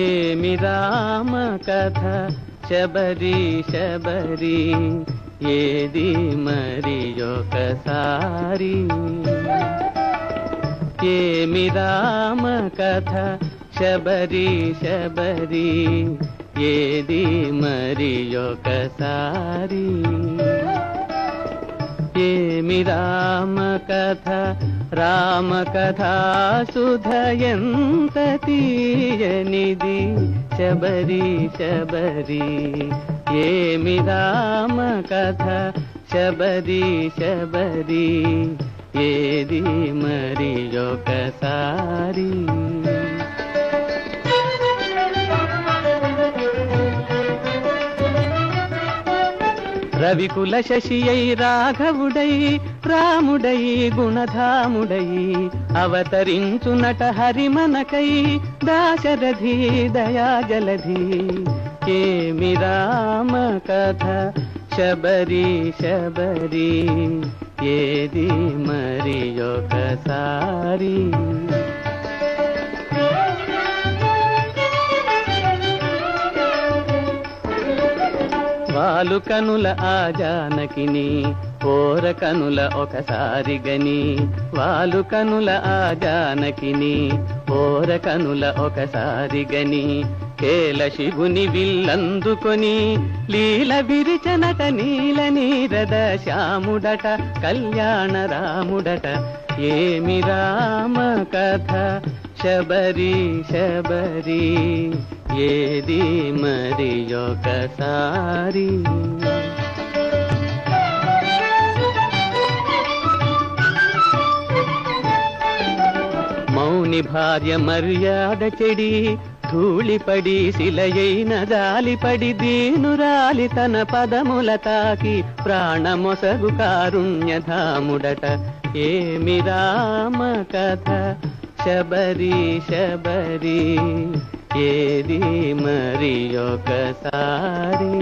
ఏమి రామ కథ శబరి శబరి ఏది మరి ఒకసారి ఏమి రామ కథ శబరి శబరి ఏది మరి ఒకసారి ఏమి రామ కథ రామ కథ సుధ తీయనిది శబరి శబరి. ఏమి రామ కథ శబరి శబరి? ఏది మరి ఒకసారి? రవికుల శశియై రాఘవుడై రాముడై గుణధాముడై అవతరించునట హరిమనకై దాశరథి దయాజలధి. ఏమి రామ కథ శబరి శబరి ఏది మరి ఒకసారి వాలు కనుల ఆ జానకిని ఓర కనుల ఒకసారి గని. వాలు కనుల ఆ జానకిని ఓర కనుల ఒకసారి గని. కేల శివుని విల్లందుకొని లీల విరిచనట నీల నీరద శ్యాముడట కళ్యాణ రాముడట. ఏమి రామ కథ? శబరి శబరి ఏది మరి ఒకసారి? మౌని భార్య మర్యాద చెడి ధూళిపడి శిలయైన జాలిపడి దీనురాలి తన పదముల తాకి ప్రాణమొసగు కారుణ్యధాముడట. ఏమి రామ కథ శబరి శబరి ఏది మరి ఒకసారి?